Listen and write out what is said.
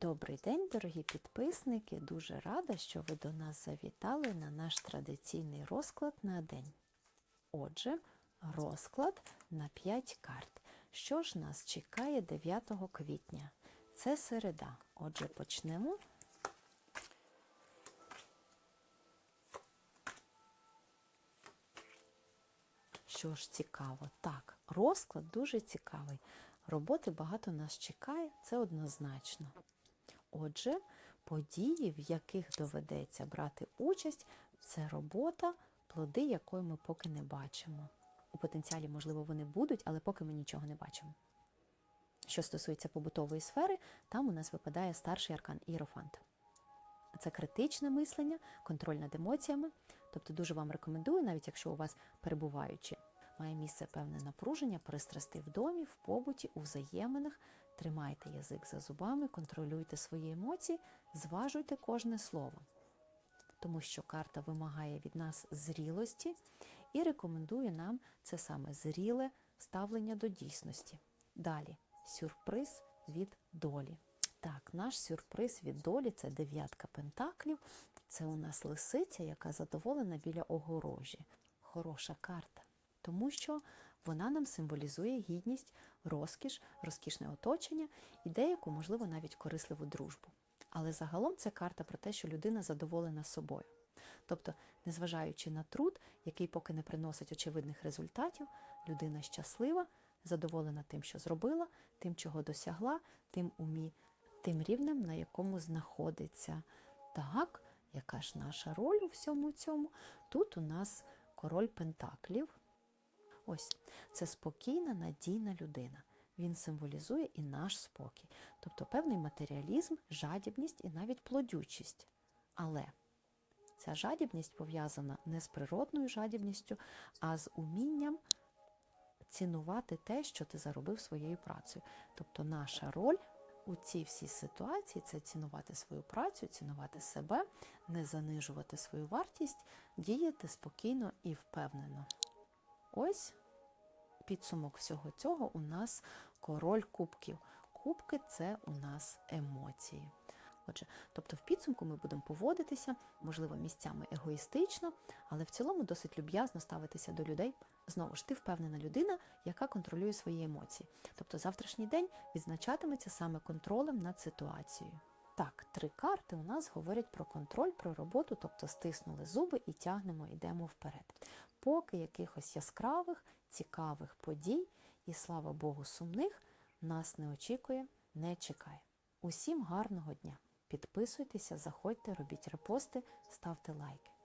Добрий день, дорогі підписники! Дуже рада, що ви до нас завітали на наш традиційний розклад на день. Отже, розклад на 5 карт. Що ж нас чекає 9 квітня? Це середа. Отже, почнемо. Що ж цікаво? Так, розклад дуже цікавий. Роботи багато нас чекає, це однозначно. Отже, події, в яких доведеться брати участь, це робота, плоди якої ми поки не бачимо. У потенціалі, можливо, вони будуть, але поки ми нічого не бачимо. Що стосується побутової сфери, там у нас випадає старший аркан Іерофант. Це критичне мислення, контроль над емоціями. Тобто дуже вам рекомендую, навіть якщо у вас перебуваючи, має місце певне напруження, пристрасти в домі, в побуті, у взаєминах. Тримайте язик за зубами, контролюйте свої емоції, зважуйте кожне слово. Тому що карта вимагає від нас зрілості і рекомендує нам це саме зріле ставлення до дійсності. Далі сюрприз від долі. Так, наш сюрприз від долі це дев'ятка пентаклів. Це у нас лисиця, яка задоволена біля огорожі. Хороша карта, тому що вона нам символізує гідність, розкіш, розкішне оточення і деяку, можливо, навіть корисливу дружбу. Але загалом це карта про те, що людина задоволена собою. Тобто, незважаючи на труд, який поки не приносить очевидних результатів, людина щаслива, задоволена тим, що зробила, тим, чого досягла, тим умі, тим рівнем, на якому знаходиться. Так, яка ж наша роль у всьому цьому? Тут у нас король Пентаклів. Ось це спокійна, надійна людина. Він символізує і наш спокій, тобто певний матеріалізм, жадібність і навіть плодючість. Але ця жадібність пов'язана не з природною жадібністю, а з умінням цінувати те, що ти заробив своєю працею. Тобто наша роль у цій всій ситуації це цінувати свою працю, цінувати себе, не занижувати свою вартість, діяти спокійно і впевнено. Ось підсумок всього цього у нас король кубків. Кубки це у нас емоції. Отже, тобто в підсумку ми будемо поводитися, можливо, місцями егоїстично, але в цілому досить люб'язно ставитися до людей. Знову ж ти впевнена людина, яка контролює свої емоції. Тобто завтрашній день відзначатиметься саме контролем над ситуацією. Так, три карти у нас говорять про контроль, про роботу, тобто стиснули зуби і тягнемо, йдемо вперед. Поки якихось яскравих, цікавих подій, і слава Богу, сумних нас не очікує, не чекає. Усім гарного дня! Підписуйтеся, заходьте, робіть репости, ставте лайки.